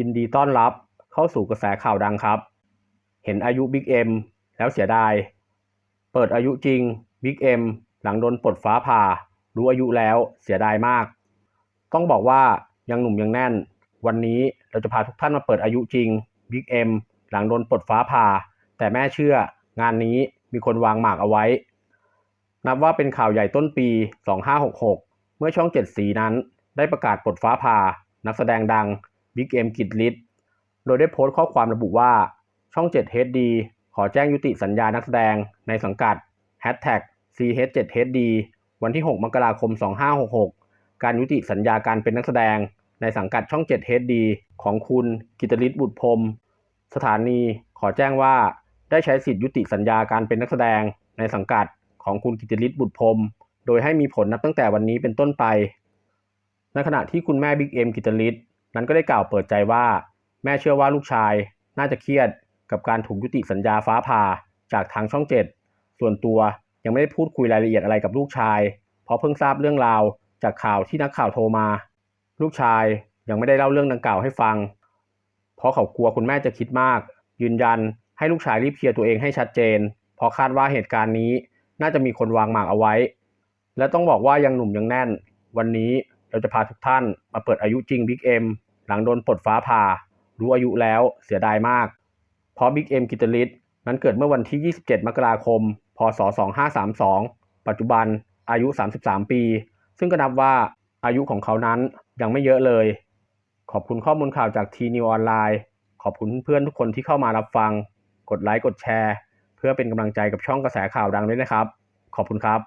ยินดีต้อนรับเข้าสู่กระแสข่าวดังครับ เห็นอายุบิ๊กเอ็มแล้วเสียดาย เปิดอายุจริงบิ๊กเอ็มหลังโดนปลดฟ้าผ่า รู้อายุแล้วเสียดายมาก ต้องบอกว่ายังหนุ่มยังแน่น วันนี้เราจะพาทุกท่านมาเปิดอายุจริงบิ๊กเอ็มหลังโดนปลดฟ้าผ่า แต่แม่เชื่องานนี้มีคนวางหมากเอาไว้ นับว่าเป็นข่าวใหญ่ต้นปี 2566 เมื่อช่องเจ็ดสีนั้นได้ประกาศปลดฟ้าผ่า นักแสดงดัง บิ๊กเอ็มกิตลิศโดยได้โพสต์ข้อความระบุว่าช่อง 7 HD ขอแจ้งยุติสัญญานักแสดงในสังกัด CH7HD วันที่ 6 มกราคม 2566 การยุติสัญญาการเป็นนักแสดงในสังกัดช่อง 7 HD ของคุณกิตลิศบุตรพรม สถานีขอแจ้งว่าได้ใช้สิทธิยุติสัญญาการเป็นนักแสดงในสังกัดของคุณกิตลิศบุตรพรม โดยให้มีผลนับตั้งแต่วันนี้เป็นต้นไป ในขณะที่คุณแม่บิ๊กเอ็มกิตลิศ นั้นก็ได้กล่าวเปิดใจว่า แม่เชื่อว่าลูกชายน่าจะเครียดกับการถูกยุติสัญญาฟ้าผ่าจากทางช่องเจ็ดส่วนตัวยังไม่ได้พูดคุยรายละเอียดอะไรกับลูกชาย เพราะเพิ่งทราบเรื่องราวจากข่าวที่นักข่าวโทรมา ลูกชายยังไม่ได้เล่าเรื่องดังกล่าวให้ฟัง เพราะเขากลัวคุณแม่จะคิดมาก ยืนยันให้ลูกชายรีบเคลียร์ตัวเองให้ชัดเจน เพราะคาดว่าเหตุการณ์นี้น่าจะมีคนวางหมากเอาไว้ และต้องบอกว่ายังหนุ่มยังแน่น วันนี้ เราจะพาทุกท่านมาเปิดอายุจริงบิ๊กเอ็มหลังโดนปลดฟ้าผ่า รู้อายุแล้วเสียดายมาก เพราะบิ๊กเอ็มกิตลิศนั้นเกิดเมื่อวันที่ 27 มกราคม พศ 2532 ปัจจุบันอายุ 33 ปี ซึ่งก็นับว่าอายุของเขานั้นยังไม่เยอะเลย ขอบคุณข้อมูลข่าวจากทีนิวออนไลน์ ขอบคุณเพื่อนทุกคนที่เข้ามารับฟัง กดไลค์ กดแชร์ เพื่อเป็นกำลังใจกับช่องกระแสข่าวดังด้วยนะครับ ขอบคุณครับ